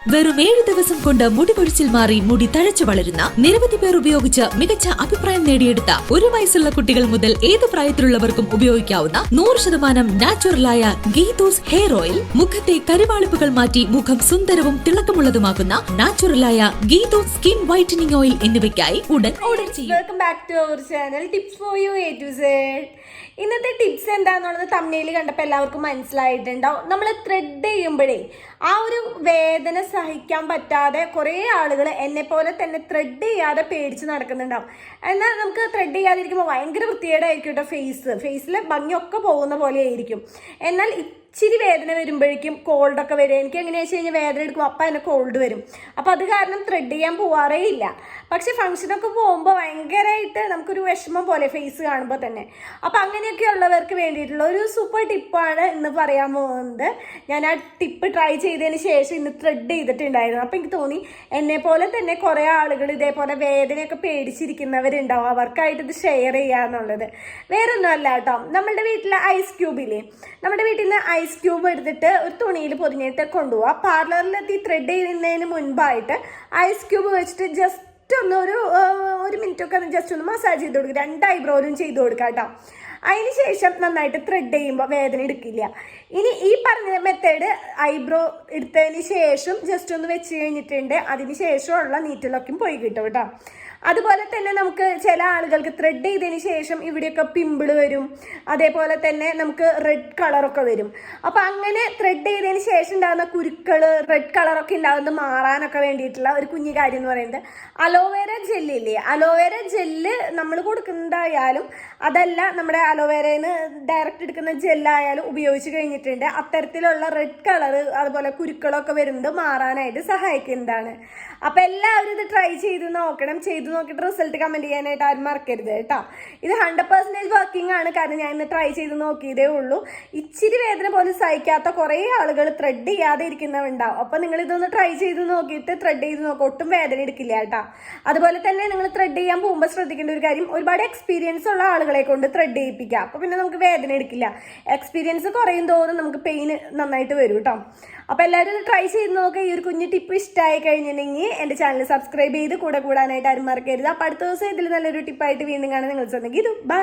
വെറും ഏഴ് ദിവസം കൊണ്ട് മുടി പൊഴിച്ചിൽ മാറി മുടി തഴച്ചു വളരുന്ന നിരവധി പേർ ഉപയോഗിച്ച് മികച്ച അഭിപ്രായം നേടിയെടുത്ത ഒരു വയസ്സുള്ള കുട്ടികൾ മുതൽ ഏത് പ്രായത്തിലുള്ളവർക്കും ഉപയോഗിക്കാവുന്ന നൂറ് ശതമാനം നാച്ചുറലായ ഗീതൂസ് ഹെയർ ഓയിൽ മുഖത്തെ കരുവാളിപ്പുകൾ മാറ്റി മുഖം സുന്ദരവും തിളക്കമുള്ളതുമാക്കുന്ന നാച്ചുറലായ ഗീതൂസ് സ്കിൻ വൈറ്റനിങ് ഓയിൽ എന്നിവയ്ക്കായി ഉടൻ ഓർഡർ ചെയ്യും welcome back to our channel tips for you A to Z ഇന്നത്തെ ടിപ്സ് എന്താണെന്നുള്ളത് തമ്മനയിൽ കണ്ടപ്പോൾ എല്ലാവർക്കും മനസ്സിലായിട്ടുണ്ടാവും. നമ്മൾ ത്രെഡ് ചെയ്യുമ്പോഴേ ആ ഒരു വേദന സഹിക്കാൻ പറ്റാതെ കുറേ ആളുകൾ എന്നെ പോലെ തന്നെ ത്രെഡ് ചെയ്യാതെ പേടിച്ച് നടക്കുന്നുണ്ടാവും. എന്നാൽ നമുക്ക് ത്രെഡ് ചെയ്യാതിരിക്കുമ്പോൾ ഭയങ്കര വൃത്തികേടായിരിക്കും കേട്ടോ ഫേസ് ഫേസിലെ ഭംഗിയൊക്കെ പോകുന്ന പോലെ ആയിരിക്കും. എന്നാൽ ഇച്ചിരി വേദന വരുമ്പോഴേക്കും കോൾഡൊക്കെ വരും. എനിക്ക് എങ്ങനെയാ വെച്ച് കഴിഞ്ഞാൽ വേദന എടുക്കും. അപ്പം അതിന് കോൾഡ് വരും. അപ്പോൾ അത് കാരണം ത്രെഡ് ചെയ്യാൻ പോവാറേ ഇല്ല. പക്ഷെ ഫംഗ്ഷനൊക്കെ പോകുമ്പോൾ ഭയങ്കരമായിട്ട് നമുക്കൊരു വിഷമം പോലെ ഫേസ് കാണുമ്പോൾ തന്നെ. അപ്പോൾ അങ്ങനെയൊക്കെ ഉള്ളവർക്ക് വേണ്ടിയിട്ടുള്ള ഒരു സൂപ്പർ ടിപ്പാണ് ഇന്ന് പറയാൻ പോകുന്നത്. ഞാൻ ആ ടിപ്പ് ട്രൈ ചെയ്തതിന് ശേഷം ഇന്ന് ത്രെഡ് ചെയ്തിട്ടുണ്ടായിരുന്നു. അപ്പോൾ എനിക്ക് തോന്നി എന്നെ പോലെ തന്നെ കുറേ ആളുകൾ ഇതേപോലെ വേദനയൊക്കെ പേടിച്ചിരിക്കുന്നവരുണ്ടാവും. അവർക്കായിട്ട് ഇത് ഷെയർ ചെയ്യാന്നുള്ളത്. വേറൊന്നും അല്ല കേട്ടോ. നമ്മളുടെ വീട്ടിലെ ഐസ് ക്യൂബില്ലേ നമ്മുടെ വീട്ടിൽ നിന്ന് ഐസ് ക്യൂബ് എടുത്തിട്ട് ഒരു തുണിയിൽ പൊതിഞ്ഞിട്ട് കൊണ്ടുപോവാം. പാർലറിലെത്തി ത്രെഡ് ചെയ്യുന്നതിന് മുൻപായിട്ട് ഐസ് ക്യൂബ് വെച്ചിട്ട് ജസ്റ്റ് ഒന്ന് ഒരു ഒരു മിനിറ്റ് ഒക്കെ ജസ്റ്റ് ഒന്ന് മസാജ് ചെയ്ത് കൊടുക്കുക രണ്ട് ഐബ്രോയിലും ചെയ്ത് കൊടുക്കാം കേട്ടോ അതിന് ശേഷം നന്നായിട്ട് ത്രെഡ് ചെയ്യുമ്പോൾ വേദന എടുക്കില്ല. ഇനി ഈ പറഞ്ഞ മെത്തേഡ് ഐബ്രോ എടുത്തതിന് ശേഷം ജസ്റ്റ് ഒന്ന് വെച്ച് കഴിഞ്ഞിട്ടുണ്ട്. അതിന് ശേഷമുള്ള നീറ്റിലൊക്കെ പോയി കിട്ടും കേട്ടോ. അതുപോലെ തന്നെ നമുക്ക് ചില ആളുകൾക്ക് ത്രെഡ് ചെയ്തതിന് ശേഷം ഇവിടെയൊക്കെ പിമ്പിൾ വരും. അതേപോലെ തന്നെ നമുക്ക് റെഡ് കളറൊക്കെ വരും. അപ്പം അങ്ങനെ ത്രെഡ് ചെയ്തതിന് ശേഷം ഉണ്ടാകുന്ന കുരുക്കൾ റെഡ് കളറൊക്കെ ഉണ്ടാകുന്നത് മാറാനൊക്കെ വേണ്ടിയിട്ടുള്ള ഒരു കുഞ്ഞു കാര്യം എന്ന് പറയുന്നത് അലോവേര ജെല്ലില്ലേ അലോവേര ജെല്ല് നമ്മൾ കൊടുക്കുന്നതായാലും അതല്ല നമ്മുടെ അലോവേരയിൽ നിന്ന് ഡയറക്റ്റ് എടുക്കുന്ന ജെല്ലായാലും ഉപയോഗിച്ച് കഴിഞ്ഞിട്ടുണ്ട്. അത്തരത്തിലുള്ള റെഡ് കളർ അതുപോലെ കുരുക്കളൊക്കെ വരുന്നത് മാറാനായിട്ട് സഹായിക്കുന്നതാണ്. അപ്പോൾ എല്ലാവരും ഇത് ട്രൈ ചെയ്ത് നോക്കണം. ചെയ്ത് നോക്കിയിട്ട് റിസൾട്ട് കമന്റ് ചെയ്യാനായിട്ട് ആരും മറക്കരുത് കേട്ടോ. ഇത് ഹൺഡ്രഡ് പെർസെന്റേജ് വർക്കിംഗ് ആണ്. കാരണം ഞാൻ ഇന്ന് ട്രൈ ചെയ്ത് നോക്കിയതേ ഉള്ളൂ. ഇച്ചിരി വേദന പോലും സഹിക്കാത്ത കുറേ ആളുകൾ ത്രെഡ് ചെയ്യാതെ ഇരിക്കുന്നവരുണ്ടാവും. അപ്പോൾ നിങ്ങൾ ഇതൊന്ന് ട്രൈ ചെയ്ത് നോക്കിയിട്ട് ത്രെഡ് ചെയ്ത് നോക്കുക ഒട്ടും വേദന എടുക്കില്ല കേട്ടോ. അതുപോലെ തന്നെ നിങ്ങൾ ത്രെഡ് ചെയ്യാൻ പോകുമ്പോൾ ശ്രദ്ധിക്കേണ്ട ഒരു കാര്യം ഒരുപാട് എക്സ്പീരിയൻസ് ഉള്ള ആളുകളെ കൊണ്ട് ത്രെഡ് ചെയ്യിപ്പിക്കുക അപ്പോൾ പിന്നെ നമുക്ക് വേദന എടുക്കില്ല. എക്സ്പീരിയൻസ് കുറയും തോറും നമുക്ക് പെയിൻ നന്നായിട്ട് വരും കേട്ടോ അപ്പോൾ എല്ലാവരും ഒന്ന് ട്രൈ ചെയ്ത് നോക്കുക ഈ ഒരു കുഞ്ഞു ടിപ്പ് ഇഷ്ടമായി കഴിഞ്ഞിട്ടുണ്ടെങ്കിൽ എന്റെ ചാനൽ സബ്സ്ക്രൈബ് ചെയ്ത് കൂടെ കൂടാനായിട്ട് ആരും മറക്കരുത്. അപ്പോൾ അടുത്ത ദിവസം ഇതിൽ നല്ലൊരു ടിപ്പായിട്ട് വീണ്ടും കാണാൻ നിങ്ങൾ ശ്രദ്ധിക്കും ഇത് ബൈ